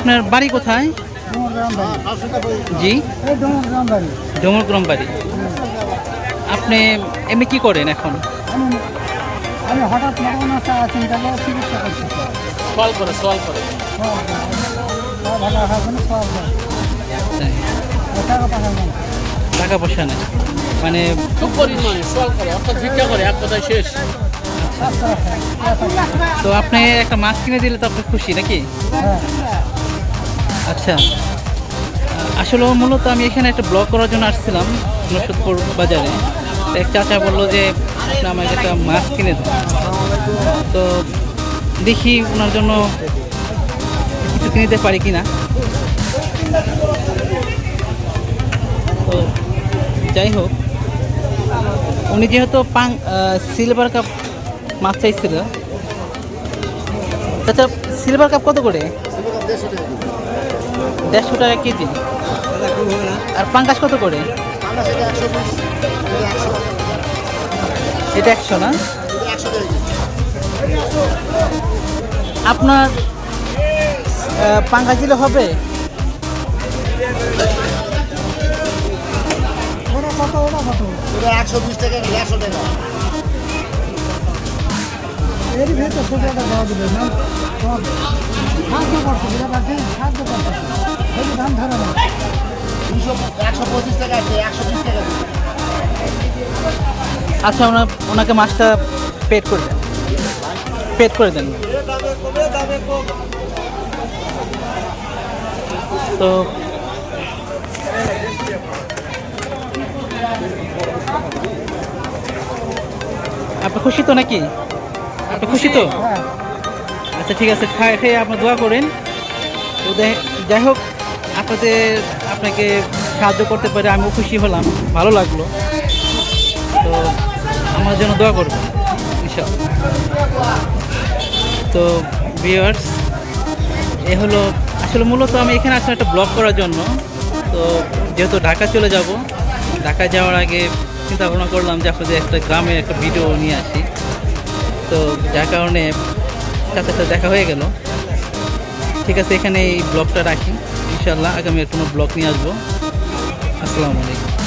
আপনার বাড়ি কোথায়? জি। এই ডোমগ্রাম বাড়ি আপনি এমনি কি করেন এখন? আমি হঠাৎ চিকিৎসা করছি করে। করে। টাকা পয়সা নেই। মানে খুব করে অর্থাৎ ভিক্ষা করে এক কথায় শেষ। তো আপনি একটা মাছ কিনে দিলে তো আপনি খুশি নাকি? হ্যাঁ আচ্ছা। আসলে মূলত আমি এখানে একটা ব্লগ করার জন্য আসছিলাম নসদপুর বাজারে। এক চাচা বলল যে আমাকে একটা মাছ কিনে দেন। তো দেখি ওনার জন্য কিছু কিনে দিতে পারি কিনা। তো যাই হোক, উনি যেহেতু পাং সিলভার কাপ মাছ চাইছিল। তাছাড়া সিলভার কাপ কত করে? দেড়শো টাকা কেজি। আর পাঙ্কাশ কত করে? এটা একশো না? আপনার আহ, পাঙ্কাশ দিলে হবে? একশো বিশ টাকা একশো টাকা। এরই ভেতর ছোটো একটা দেওয়া দেবে না সাহায্য করছে বুঝতে পারছেন? সাহায্য করছে। এই যে ধান ধরে না একশো পঁচিশ টাকা আছে একশো বিশ টাকা আচ্ছা ওনা ওনাকে মাছটা পেড করে দেন। পেড করে দেন। তো আপনি খুশি তো নাকি? খুশি তো? আচ্ছা ঠিক আছে খাই খেয়ে আপনি দোয়া করেন। তো যাই হোক, আপনাদের, আপনাকে সাহায্য করতে পারে আমিও খুশি হলাম, ভালো লাগল। তো আমার জন্য দোয়া ইনশাআল্লাহ। তো ভিউয়ার্স এ হলো, আসলে মূলত আমি এখানে আসলে একটা ব্লগ করার জন্য। তো যেহেতু ঢাকা চলে যাব ঢাকা যাওয়ার আগে চিন্তা ভাবনা করলাম যে আপনাদের একটা গ্রামে একটা ভিডিও নিয়ে আসি। তো যার কারণে সাথে সাথে দেখা হয়ে গেল। ঠিক আছে এখানে এই ব্লগটা রাখি। ইনশাল্লাহ আগামী কোনো ব্লগ নিয়ে আসব। আসসালামু আলাইকুম।